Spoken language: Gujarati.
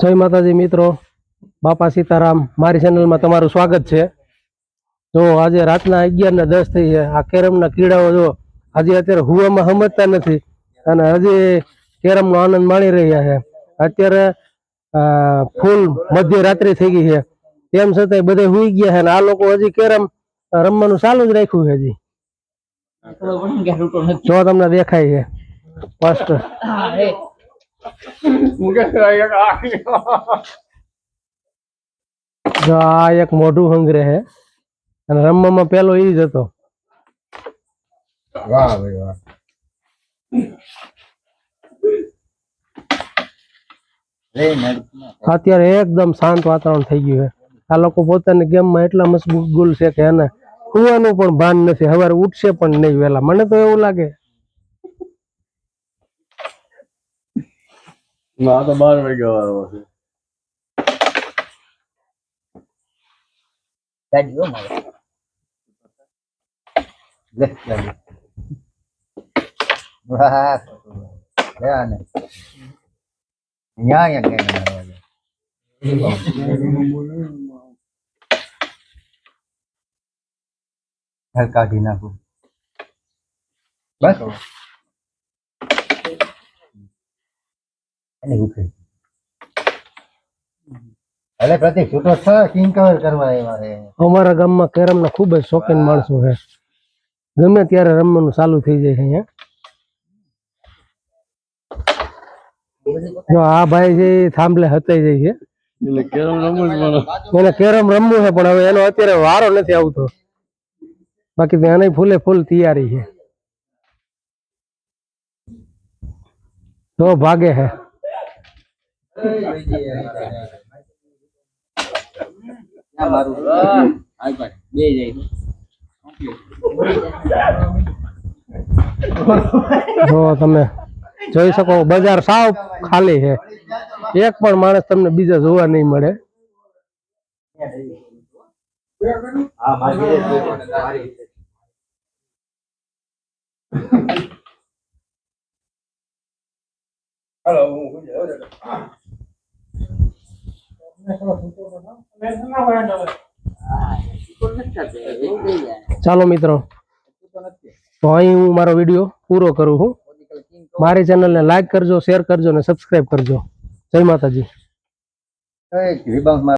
જય માતાજી મિત્રો. બાપા સીતારામ મારી ચેનલમાં તમારું સ્વાગત છે. જો આજે રાતના અગિયાર ને દસ થઈ છે આ કેરમના કીડાઓ જો આજે અત્યારે હુવામાં સમજતા નથી અને હજી કેરમનો આનંદ માણી રહ્યા છે. અત્યારે ફૂલ મધ્ય રાત્રિ થઈ ગઈ છે. તેમ છતાંય બધે હુઈ ગયા છે અને આ લોકો હજી કેરમ રમવાનું ચાલુ જ રાખ્યું છે હજી. જો તમને દેખાય છે. સ્પષ્ટ જો આ એક મોઢું હંગરે છે અને રમવામાં પેલો ઈ જ હતો. વાહ ભાઈ વાહ. અત્યારે એકદમ શાંત વાતાવરણ થઈ ગયું છે આ લોકો પોતાની ગેમમાં એટલા મશગુલ છે કે એને સુવાનું પણ ભાન નથી. સવારે ઉઠશે પણ નહીં વહેલા. મને તો એવું લાગે ના તો બાર વાગ્યા વાળો છે ગાડી હો મારે લે ગાડી વાહ લે આને ન્યા યા ગાડી મારવા દે હાલ કાઢી નાખું બસ અને ઉઠી એટલે પ્રતિક છૂટો છ કિંગ કવર કરવા એવા છે. અમારા ગામમાં કેરમના ખૂબ જ શોખીન માણસો છે. ગમે ત્યારે રમવાનું ચાલુ થઈ જાય છે અહીંયા. જો આ ભાઈ જે થાંભલે હતાઈ જાય છે. એટલે કેરમ રમવું જ મને એને કેરમ રમવું છે પણ હવે એનો અત્યારે વારો નથી આવતો. બાકી ત્યાં એને ફૂલે ફૂલ તૈયારી છે. તો ભાગે છે જો તમે જોઈ શકો, બજાર સાવ ખાલી છે. એક પણ માણસ તમને બીજા જોવા નહીં મળે. ચાલો મિત્રો. તો અહીં હું મારો વીડિયો પૂરો કરું છું. મારી ચેનલને લાઈક કરજો શેર કરજો અને સબસ્ક્રાઇબ કરજો. જય માતાજી.